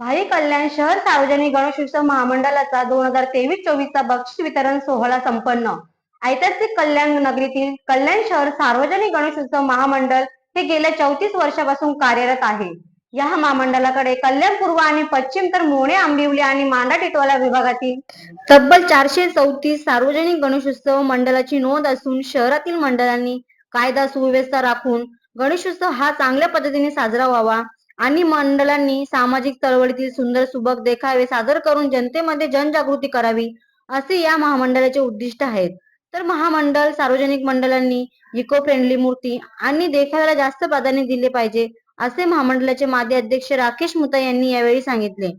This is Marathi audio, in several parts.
भाई कल्याण शहर सार्वजनिक गणेशोत्सव महामंडळाचा दोन हजार तेवीस चोवीसचा बक्षीस वितरण सोहळा संपन्न. ऐतिहासिक कल्याण नगरीतील कल्याण शहर सार्वजनिक गणेशोत्सव महामंडळ हे गेल्या चौतीस वर्षापासून कार्यरत आहे. या महामंडळाकडे कल्याण पूर्व आणि पश्चिम तर मोणे आंबिवली आणि मांडा टिटवाला विभागातील तब्बल चारशे चौतीस सार्वजनिक गणेशोत्सव मंडळाची नोंद असून शहरातील मंडळांनी कायदा सुव्यवस्था राखून गणेशोत्सव हा चांगल्या पद्धतीने साजरा व्हावा आणि मंडळांनी सामाजिक चळवळीतील सुंदर सुबक देखावे सादर करून जनतेमध्ये जनजागृती करावी असे या महामंडळाचे उद्दिष्ट आहेत. तर महामंडळ सार्वजनिक मंडळांनी इको फ्रेंडली मूर्ती आणि देखाव्याला जास्त प्राधान्य दिले पाहिजे असे महामंडळाचे माजी अध्यक्ष राकेश मुता यांनी यावेळी सांगितले.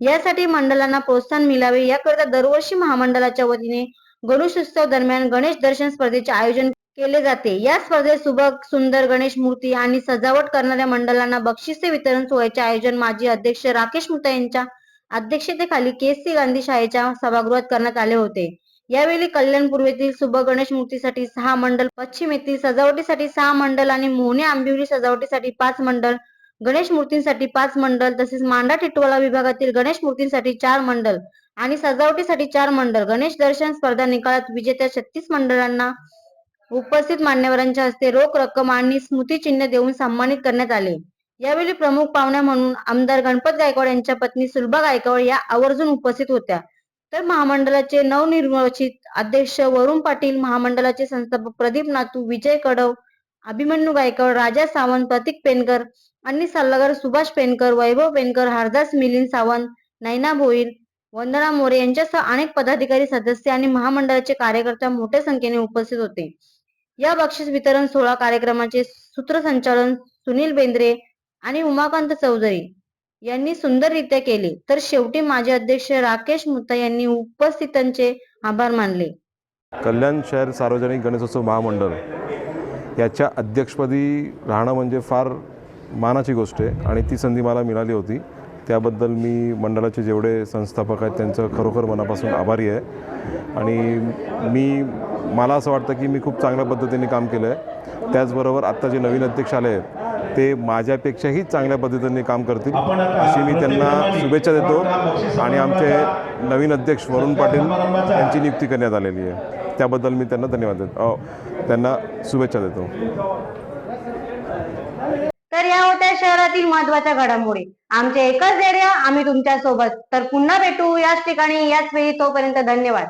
यासाठी मंडळांना प्रोत्साहन मिळावे याकरिता दरवर्षी महामंडळाच्या वतीने गणेशोत्सव दरम्यान गणेश दर्शन स्पर्धेचे आयोजन केले जाते. या स्पर्धेत सुबक सुंदर गणेश मूर्ती आणि सजावट करणाऱ्या मंडळांना बक्षिसे वितरण सोहळ्याचे आयोजन माजी अध्यक्ष राकेश मुता यांच्या अध्यक्षतेखाली केसी गांधी शाळेच्या सभागृहात करण्यात आले होते. यावेळी कल्याण पूर्वेतील सुबक गणेश मूर्तीसाठी सहा मंडळ पश्चिम येथील सजावटीसाठी सहा मंडल आणि मोहने आंबिवली सजावटीसाठी पाच मंडळ गणेश मूर्तींसाठी पाच मंडळ तसेच मांडा टिटवाला विभागातील गणेश मूर्तींसाठी चार मंडल आणि सजावटीसाठी चार मंडल. गणेश दर्शन स्पर्धा निकालात विजेत्या छत्तीस मंडळांना उपस्थित मान्यवरांच्या हस्ते रोख रक्कम आणि स्मृतिचिन्ह देऊन सन्मानित करण्यात आले. यावेळी प्रमुख पाहुण्या म्हणून आमदार गणपत गायकवाड यांच्या पत्नी सुलभा गायकवाड या आवर्जून उपस्थित होत्या. तर महामंडळाचे नवनिर्वाचित अध्यक्ष वरुण पाटील महामंडळाचे संस्थापक प्रदीप नातू विजय कडव अभिमन्यू गायकवाड राजा सावंत प्रतीक पेनकर आणि सल्लागार सुभाष पेनकर वैभव पेनकर हरदास मिलिंद सावंत नैना भोईर वंदना मोरे यांच्यासह अनेक पदाधिकारी सदस्य आणि महामंडळाचे कार्यकर्ते मोठ्या संख्येने उपस्थित होते. या बक्षीस वितरण सोहळा कार्यक्रमाचे सूत्रसंचालन सुनील बेंद्रे आणि उमाकांत चौधरी यांनी सुंदररित्या केले. तर शेवटी माजी अध्यक्ष राकेश मुत्ता यांनी उपस्थितांचे आभार मानले. कल्याण शहर सार्वजनिक गणेशोत्सव महामंडळ याच्या अध्यक्षपदी राहणं म्हणजे फार मानाची गोष्ट आहे आणि ती संधी मला मिळाली होती. त्याबद्दल मी मंडळाचे जेवढे संस्थापक आहेत त्यांचं खरोखर मनापासून आभारी आहे. आणि मी मला असं वाटतं की मी खूप चांगल्या पद्धतीने काम केलं आहे. त्याचबरोबर आत्ता जे नवीन अध्यक्ष आले आहेत ते माझ्यापेक्षाही चांगल्या पद्धतीने काम करतील. अशी मी त्यांना शुभेच्छा देतो. आणि आमचे नवीन अध्यक्ष वरुण पाटील यांची नियुक्ती करण्यात आलेली आहे. त्याबद्दल मी त्यांना धन्यवाद देतो. त्यांना शुभेच्छा देतो. तर या होत्या शहरातील महत्त्वाच्या घडामोडी. आमचे एकच धैर्य आम्ही तुमच्यासोबत तर पुन्हा भेटू याच ठिकाणी याच वेळी तोपर्यंत धन्यवाद.